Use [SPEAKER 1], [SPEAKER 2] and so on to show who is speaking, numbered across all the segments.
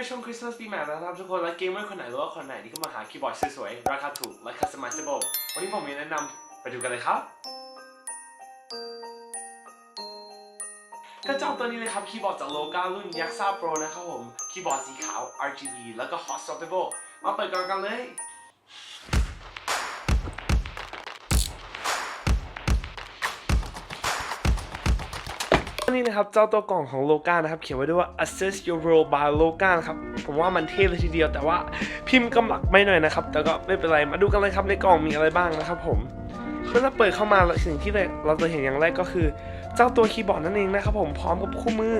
[SPEAKER 1] ก็ช่วงคริสต์มาสปีใหม่แล้วนะครับทุกคน และเกมเมอร์คนไหนหรือว่าคนไหนที่เข้ามาหาคีย์บอร์ดสวยๆ ราคาถูก และ customizable วันนี้ผมมีแนะนำไปดูกันเลยครับก็เจ้าตัวนี้เลยครับคีย์บอร์ดจากโลการุ่นยักษ์ซาโปรนะครับผม คีย์บอร์ดสีขาว RGB แล้วก็ hot swappable มาเปิดกันกันเลย นี่นะครับเจ้าตัวกล่องของโลกานะครับเขียนไว้ด้วยว่า assess your role by Loga นะครับผมว่ามันเท่เลยทีเดียว แต่ว่าพิมพ์กำลักไม่หน่อยนะครับ แต่ก็ไม่เป็นไรมาดูกันเลยครับในกล่องมีอะไรบ้างนะครับผมเมื่อเราเปิดเข้ามาสิ่งที่เราจะเห็นอย่างแรกก็คือ เจ้าตัวคีย์บอร์ดนั่นเองนะครับผมพร้อมกับคู่มือ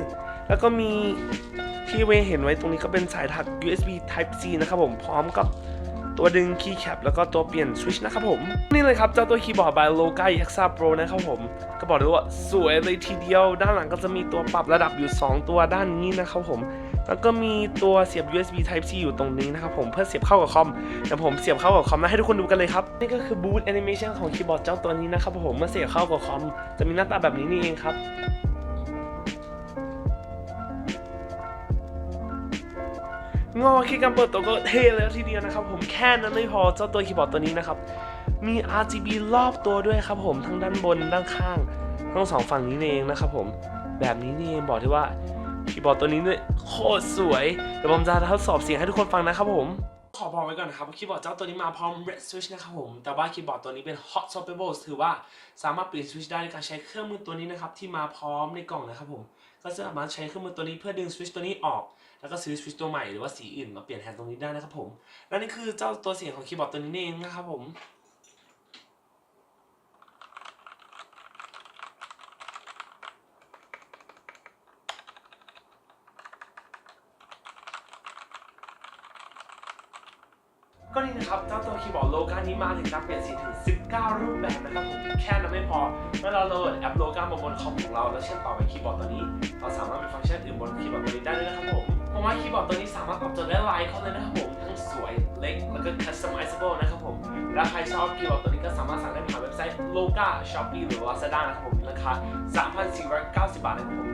[SPEAKER 1] แล้วก็มีที่เวเห็นไว้ตรงนี้ก็เป็นสายถัด USB Type C นะครับผมพร้อมกับ ตัวดึงคีย์แคปแล้วก็ตัวเปลี่ยนสวิตชนะครับผม นี่เลยครับเจ้าตัวคีย์บอร์ด by Loga Yaxa Pro นะครับผม ก็บอกเลยว่าสวยเลยทีเดียว ด้านหลังก็จะมีตัวปรับระดับอยู่ 2 ตัวด้านนี้นะครับผม แล้วก็มีตัวเสียบ USB Type C อยู่ตรงนี้นะครับผมเพื่อเสียบเข้ากับคอมเดี๋ยวผมเสียบเข้ากับคอมมาให้ทุกคนดูกันเลยครับ นี่ก็คือ boot animation ของคีย์บอร์ดเจ้าตัวนี้นะครับผมเมื่อเสียบเข้ากับคอมจะมีหน้าตาแบบนี้นี่เองครับ งอคีการเปิดตัวก็เท่แล้วทีเดียวนะครับผมแค่นั้นไม่พอเจ้าตัวคีย์บอร์ดตัวนี้นะครับมี RGB รอบตัวด้วยครับผมทั้งด้านบนด้านข้างทั้งสองฝั่งนี้เองนะครับผมแบบนี้นี่เองบอกได้ว่าคีย์บอร์ดตัวนี้เนี่ยโคตรสวยเดี๋ยวผมจะทดสอบเสียงให้ทุกคนฟังนะครับผม ขอบอกไว้ก่อนนะครับคีย์บอร์ดเจ้าตัวนี้มาพร้อม Red Switch นะครับผม แต่ว่าคีย์บอร์ดตัวนี้เป็น Hot Swappable ถือว่าสามารถเปลี่ยนสวิตช์ได้ในการใช้เครื่องมือตัวนี้นะครับที่มาพร้อมในกล่องนะครับผมก็สามารถใช้เครื่องมือตัวนี้เพื่อดึงสวิตช์ตัวนี้ออก แล้วก็ซื้อสวิตช์ตัวใหม่หรือว่าสีอื่นมาเปลี่ยนแทนตรงนี้ได้นะครับผมและนี่คือเจ้าตัวเสียงของคีย์บอร์ดตัวนี้เองนะครับผม ก็นี่นะครับเจ้าตัวคีย์บอร์ดโลกานี้มาถึงการเปลี่ยนสีถึง 19 รูปแบบนะครับผมแค่นั้นไม่พอเมื่อเราโหลดแอปโลกามาบนคอมของเราแล้วเชื่อมต่อไปคีย์บอร์ดตัวนี้ เราสามารถมีฟังก์ชันอื่นบนคีย์บอร์ดตัวนี้ได้ด้วยนะครับผมผมว่าคีย์บอร์ดตัวนี้สามารถตอบโจทย์ได้หลายคนเลยนะครับผมทั้งสวยเล็กแล้วก็ customizable นะครับผมและใครชอบคีย์บอร์ดตัวนี้ก็สามารถสั่งได้ผ่านเว็บไซต์ Loga Shopee หรือ Lazada นะครับผมมีราคา 3,490 บาทนะครับผม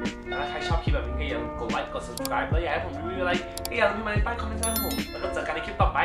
[SPEAKER 1] ไลค์กด subscribe แล้วอยากให้ผมรีวิวอะไรก็อย่าลืมมาในใต้คอมเมนต์นะครับผมแล้วก็เจอกันในคลิปต่อไป